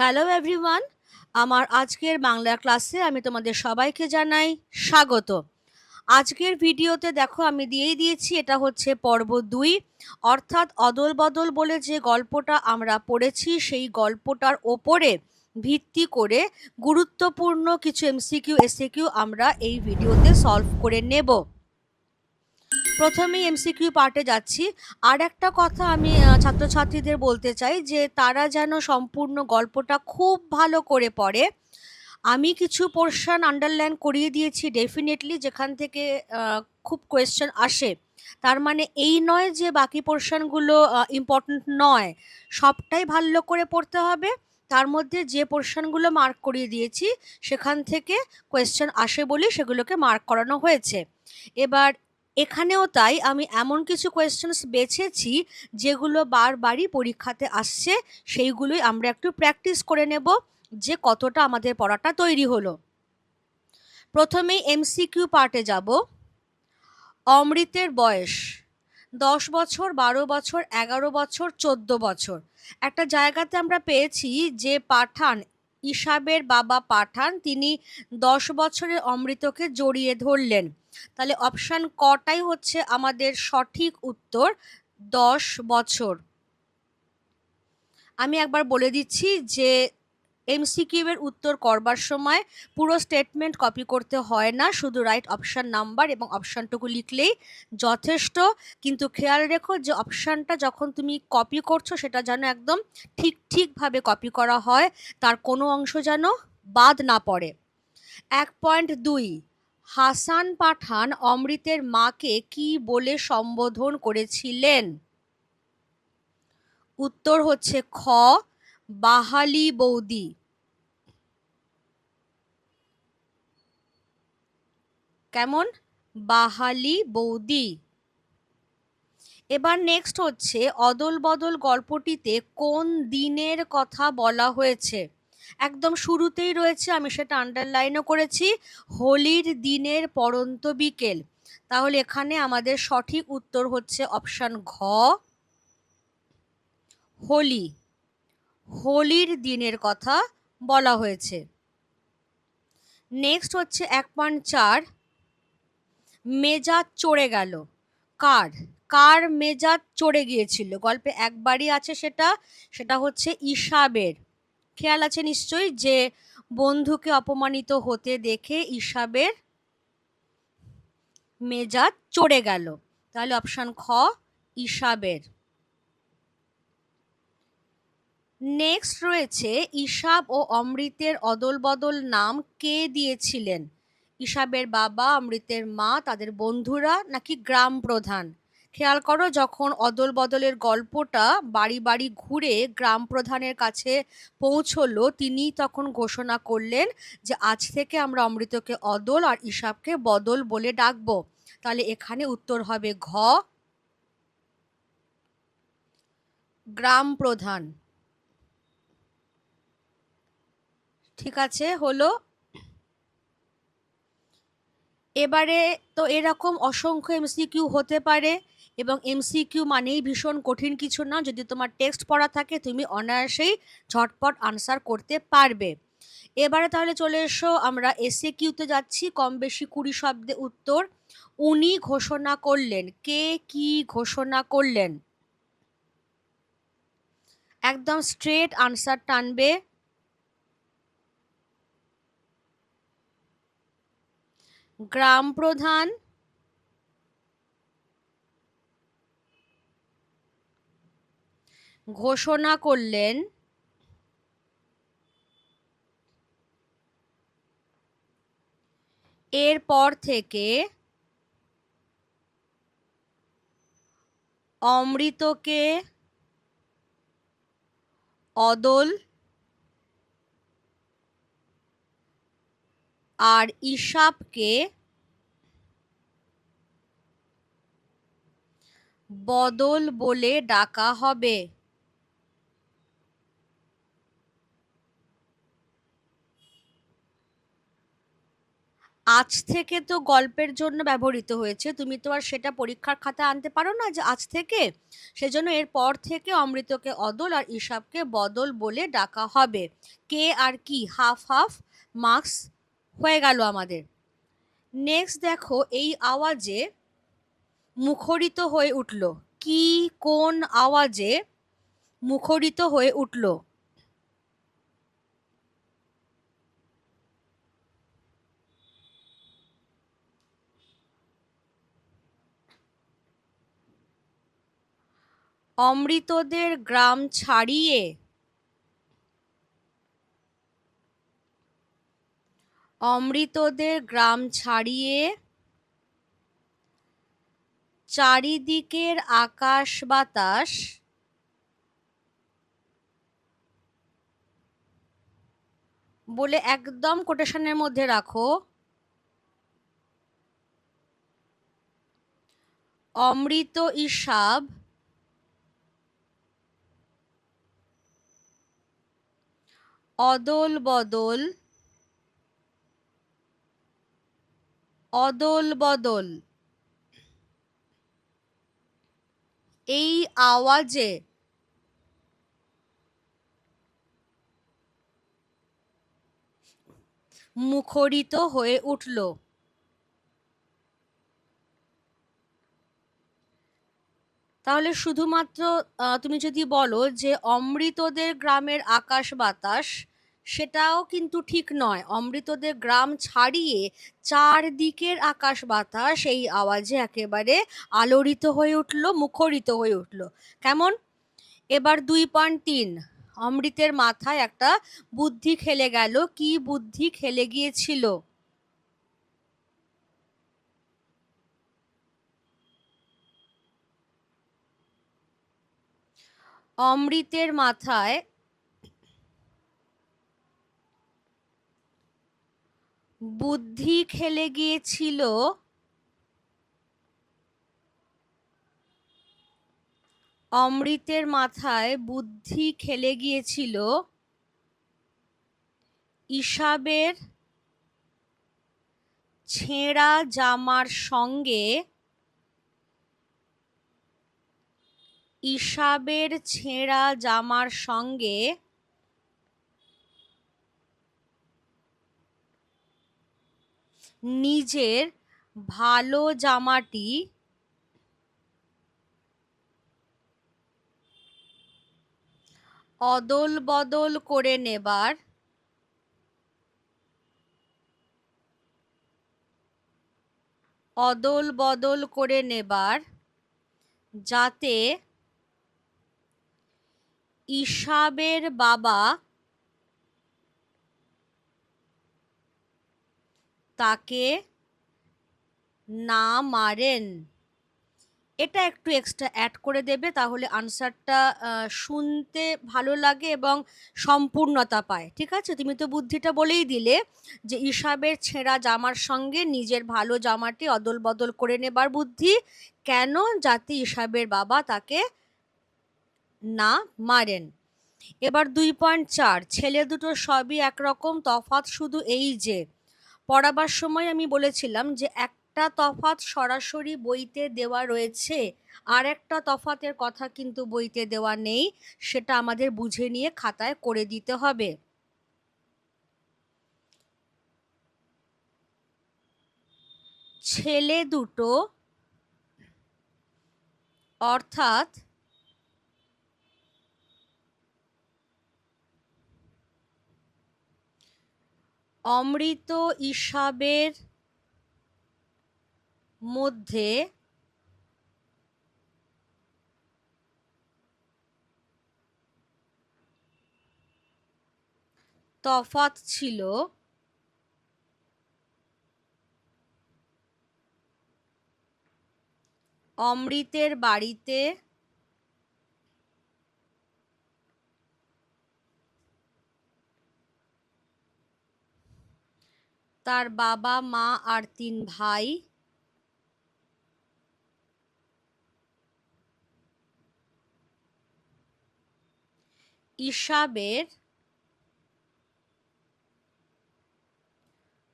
Hello everyone আমার আজকের বাংলা ক্লাসে আমি তোমাদের সবাইকে জানাই স্বাগত। আজকের ভিডিওতে দেখো আমি দিয়েই দিয়েছি, এটা হচ্ছে পর্ব দুই। অর্থাৎ অদল বদল বলে যে গল্পটা আমরা পড়েছি, সেই গল্পটার ওপরে ভিত্তি করে গুরুত্বপূর্ণ কিছু এমসিকিউ এসিকিউ আমরা এই ভিডিওতে সলভ করে নেব। প্রথমেই এমসিকিউ পার্টে যাচ্ছি। আর একটা কথা আমি ছাত্রছাত্রীদের বলতে চাই যে, তারা যেন সম্পূর্ণ গল্পটা খুব ভালো করে পড়ে। আমি কিছু পোর্শন আন্ডারলাইন করিয়ে দিয়েছি ডেফিনেটলি যেখান থেকে খুব কোয়েশ্চেন আসে। তার মানে এই নয় যে বাকি পোর্শনগুলো ইম্পর্ট্যান্ট নয়। সবটাই ভালো করে পড়তে হবে। তার মধ্যে যে পোর্শনগুলো মার্ক করিয়ে দিয়েছি, সেখান থেকে কোয়েশ্চেন আসে বলেই সেগুলোকে মার্ক করানো হয়েছে। এবার এখানেও তাই আমি এমন কিছু কোয়েশ্চেন্স বেছেছি যেগুলো বারবারই পরীক্ষাতে আসছে, সেইগুলোই আমরা একটু প্র্যাকটিস করে নেব যে কতটা আমাদের পড়াটা তৈরি হলো। প্রথমেই এমসিকিউ পার্টে যাব। অমৃতের বয়স, দশ বছর, বারো বছর, এগারো বছর, চোদ্দ বছর। একটা জায়গাতে আমরা পেয়েছি যে পাঠান ইসাবের বাবা পাঠান, তিনি দশ বছরের অমৃতকে জড়িয়ে ধরলেন। তাহলে অপশান কটাই হচ্ছে আমাদের সঠিক উত্তর, দশ বছর। আমি একবার বলে দিচ্ছি যে এমসিকিউ এর উত্তর করবার সময় পুরো স্টেটমেন্ট কপি করতে হয় না, শুধু রাইট অপশান নাম্বার এবং অপশানটুকু লিখলেই যথেষ্ট। কিন্তু খেয়াল রেখো যে অপশানটা যখন তুমি কপি করছ, সেটা যেন একদম ঠিক ঠিকভাবে কপি করা হয়, তার কোনো অংশ যেন বাদ না পড়ে। এক পয়েন্ট দুই, হাসান পাঠান অমৃতের মাকে কি বলে সম্বোধন করেছিলেন? উত্তর হচ্ছে খ, বাহালি বৌদি। কেমন? বাহালি বৌদি। এবার নেক্সট হচ্ছে অদল বদল গল্পটিতে কোন দিনের কথা বলা হয়েছে? একদম শুরুতেই রয়েছে, আমি সেটা আন্ডারলাইনও করেছি, হোলির দিনের পরন্ত বিকেল। তাহলে এখানে আমাদের সঠিক উত্তর হচ্ছে অপশান ঘ, হোলি। হোলির দিনের কথা বলা হয়েছে। নেক্সট হচ্ছে এক পয়েন্ট চার মেজাজ চড়ে গেল। কার? কার মেজাজ চড়ে গিয়েছিল? গল্পে একবারই আছে সেটা সেটা হচ্ছে ইসাবের খেয়াল আছে নিশ্চয়ই যে বন্ধুকে অপমানিত হতে দেখে ইসাবের মেজাজ চড়ে গেল। তাহলে অপশান খ ইসাবের নেক্সট রয়েছে ইসাব ও অমৃতের অদল বদল নাম কে দিয়েছিলেন? ইসাবের বাবা, অমৃতের মা, তাদের বন্ধুরা, নাকি গ্রাম প্রধান। খেয়াল করো, যখন অদল বদলের গল্পটা বাড়ি বাড়ি ঘুরে গ্রাম প্রধানের কাছে পৌঁছলো, তিনি তখন ঘোষণা করলেন যে, আজ থেকে আমরা অমৃতকে অদল আর ইসাবকে বদল বলে ডাকবো। তাহলে এখানে উত্তর হবে ঘ, গ্রাম প্রধান। ঠিক আছে? হলো এবারে তো এরকম অসংখ্য এমসিকিউ হতে পারে এবং এমসিকিউ মানেই ভীষণ কঠিন কিছু না। যদি তোমার টেক্সট পড়া থাকে, তুমি অনায়াসেই ঝটপট আনসার করতে পারবে। এবারে তাহলে চলে এসো, আমরা এসে কিউতে যাচ্ছি। কম বেশি কুড়ি শব্দে উত্তর উনি ঘোষণা করলেন। কে কি ঘোষণা করলেন? একদম স্ট্রেট আনসার টানবে। গ্রাম প্রধান? ঘোষণা করলেন। এরপর থেকে অমৃতকে অদল আর ইসাবকে বদল বলে ডাকা হবে। আজ থেকে তো গল্পের জন্য ব্যবহৃত হয়েছে। তুমি তো আর সেটা পরীক্ষার খাতা আনতে পারো না যে আজ থেকে। সেজন্য এরপর থেকে অমৃতকে অদল আর ঈশাবকে বদল বলে ডাকা হবে। কে আর কি? Half half? মার্কস হয়ে গেল আমাদের। নেক্সট দেখো, এই আওয়াজে মুখরিত হয়ে উঠল। কি, কোন আওয়াজে মুখরিত হয়ে উঠল? অমৃতদের গ্রাম ছাড়িয়ে অমৃতদের গ্রাম ছাড়িয়ে চারিদিকের আকাশ বাতাস বলে একদম কোটেশনের মধ্যে রাখো। অমৃত ইসাব অদল বদল অদল বদল এই আওয়াজে মুখরিত হয়ে উঠল। তাহলে শুধুমাত্র তুমি যদি বলো যে অমৃতদের গ্রামের আকাশ বাতাস সেটাও কিন্তু ঠিক নয়। অমৃতদের গ্রাম ছাড়িয়ে চারদিকের আকাশ বাতাস এই আওয়াজে একেবারে আলোড়িত হয়ে উঠল, মুখরিত হয়ে উঠল। কেমন? এবার দুই পয়েন্ট তিন। অমৃতের মাথায় একটা বুদ্ধি খেলে গেল। কি বুদ্ধি খেলে গিয়েছিল? অমৃতের মাথায় বুদ্ধি খেলে গিয়েছিল। অমৃতের মাথায় বুদ্ধি খেলে গিয়েছিল। ইসাবের ছেঁড়া জামার সঙ্গে ইসাবের ছেঁড়া জামার সঙ্গে নিজের ভালো জামাটি অদল বদল করে নেবার অদল বদল করে নেবার যাতে ইসাবের বাবা তাকে না মারেন। এটা একটু এক্সট্রা অ্যাড করে দেবে, তাহলে আনসারটা শুনতে ভালো লাগে এবং সম্পূর্ণতা পায়। ঠিক আছে? তুমি তো বুদ্ধিটা বলেই দিলে যে ইসাবের ছেঁড়া জামার সঙ্গে নিজের ভালো জামাটি অদল বদল করে নেবার বুদ্ধি, কেন যাতে ইসাবের বাবা তাকে না মারেন? এবার দুই পয়েন্ট চার, ছেলে দুটো সবই একরকম, তফাৎ শুধু এই যে পড়াবার সময় আমি বলেছিলাম যে একটা তফাৎ সরাসরি বইতে দেওয়া রয়েছে, আর একটা তফাতের কথা কিন্তু বইতে দেওয়া নেই, সেটা আমাদের বুঝে নিয়ে খাতায় করে দিতে হবে। ছেলে দুটো, অর্থাৎ অমৃত ইসাবের মধ্যে তফাত ছিল অমৃতের বাড়িতে তার বাবা মা আর তিন ভাই। ইসাবের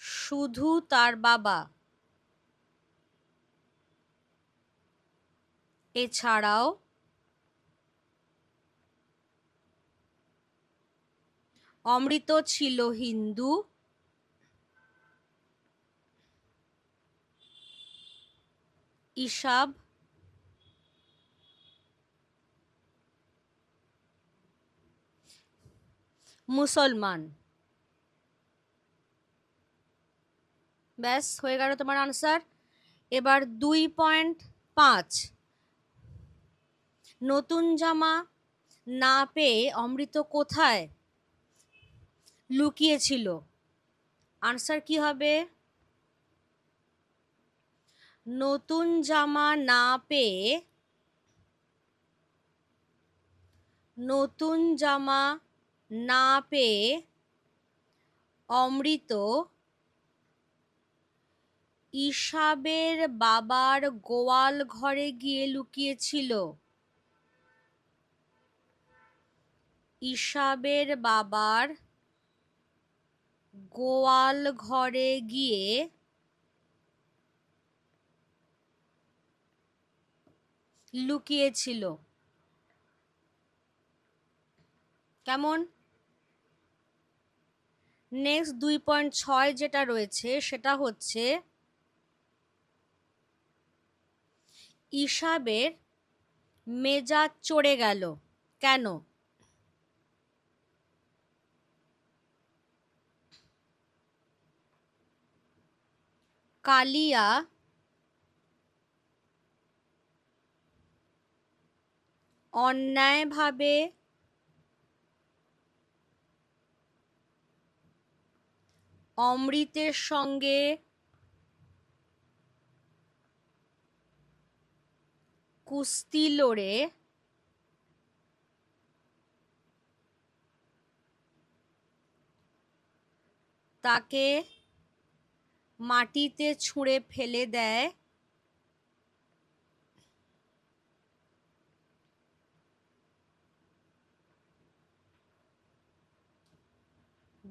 শুধু তার বাবা। এছাড়াও অমৃত ছিল হিন্দু। ইসাব মুসলমান। ব্যাস, হয়ে গেল তোমার আনসার এবার দুই পয়েন্ট পাঁচ। নতুন জামা না পেয়ে অমৃত কোথায়? লুকিয়েছিল। আনসার কি হবে? নতুন জামা না পেয়ে নতুন জামা না পেয়ে অমৃত ইসাবের বাবার গোয়াল ঘরে গিয়ে লুকিয়েছিল। ইসাবের বাবার গোয়াল ঘরে গিয়ে লুকিয়েছিল। কেমন? নেক্সট দুই পয়েন্ট ছয় যেটা রয়েছে, সেটা হচ্ছে ইসাবের মেজাজ চড়ে গেল। কেন? কালিয়া অন্যায়ভাবে অমৃতের সঙ্গে কুস্তি লড়ে তাকে মাটিতে ছুঁড়ে ফেলে দেয়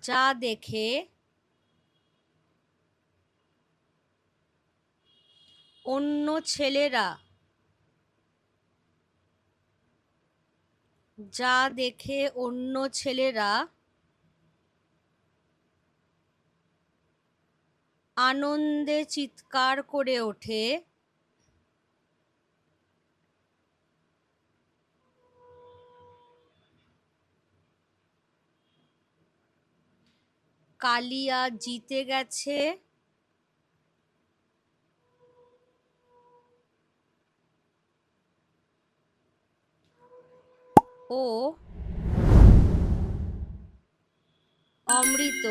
যা দেখে অন্য ছেলেরা যা দেখে অন্য ছেলেরা আনন্দে চিৎকার করে ওঠে। কালিয়া জিতে গেছে। ও অমৃত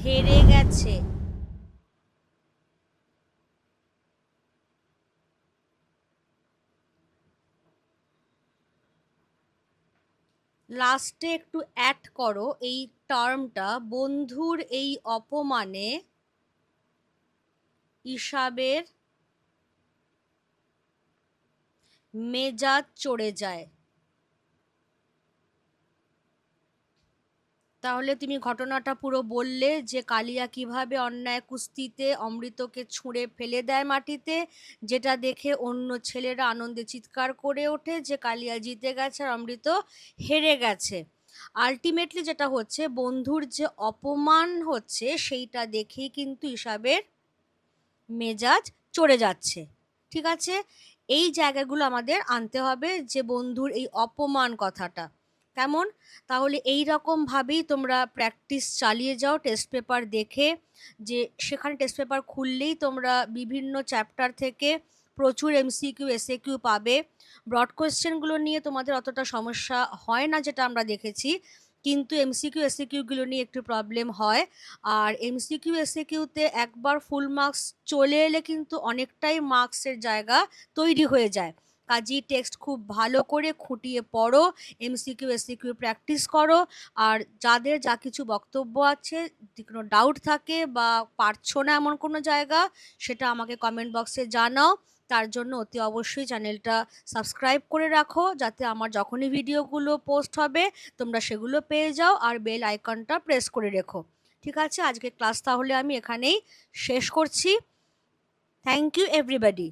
হেরে গেছে। লাস্টে একটু অ্যাড করো এই টার্মটা বন্ধুর এই অপমানে ইসাবের মেজাজ চড়ে যায়। তাহলে তুমি ঘটনাটা পুরো বললে যে কালিয়া কীভাবে অন্যায় কুস্তিতে অমৃতকে ছুঁড়ে ফেলে দেয় মাটিতে, যেটা দেখে অন্য ছেলেরা আনন্দে চিৎকার করে ওঠে যে কালিয়া জিতে গেছে আর অমৃত হেরে গেছে। আলটিমেটলি যেটা হচ্ছে, বন্ধুর যে অপমান হচ্ছে, সেইটা দেখেই কিন্তু হিসাবের মেজাজ চড়ে যাচ্ছে। ঠিক আছে? এই জায়গাগুলো আমাদের আনতে হবে যে বন্ধুর এই অপমান কথাটা। কেমন? তাহলে এই রকমভাবেই তোমরা প্র্যাকটিস চালিয়ে যাও টেস্ট পেপার দেখে, যে সেখানে টেস্ট পেপার খুললেই তোমরা বিভিন্ন চ্যাপ্টার থেকে প্রচুর এমসিকিউ এসএ কিউ পাবে। ব্রড কোয়েশ্চেনগুলো নিয়ে তোমাদের অতটা সমস্যা হয় না যেটা আমরা দেখেছি, কিন্তু এমসিকিউ এসএকিউগুলো নিয়ে একটু প্রবলেম হয়। আর এমসিকিউ এসএকিউতে একবার ফুল মার্কস চলে এলে কিন্তু অনেকটাই মার্কসের জায়গা তৈরি হয়ে যায়। কাজেই টেক্সট খুব ভালো করে খুঁটিয়ে পড়ো এমসিকিউ এসিকিউ প্র্যাকটিস করো। আর যাদের যা কিছু বক্তব্য আছে, কোনো ডাউট থাকে বা পারছ না এমন কোনো জায়গা, সেটা আমাকে কমেন্ট বক্সে জানাও। তার জন্য অতি অবশ্যই চ্যানেলটা সাবস্ক্রাইব করে রাখো, যাতে আমার যখনই ভিডিওগুলো পোস্ট হবে, তোমরা সেগুলো পেয়ে যাও আর বেল আইকনটা প্রেস করে রেখো। ঠিক আছে? আজকে ক্লাস তাহলে আমি এখানেই শেষ করছি। Thank you everybody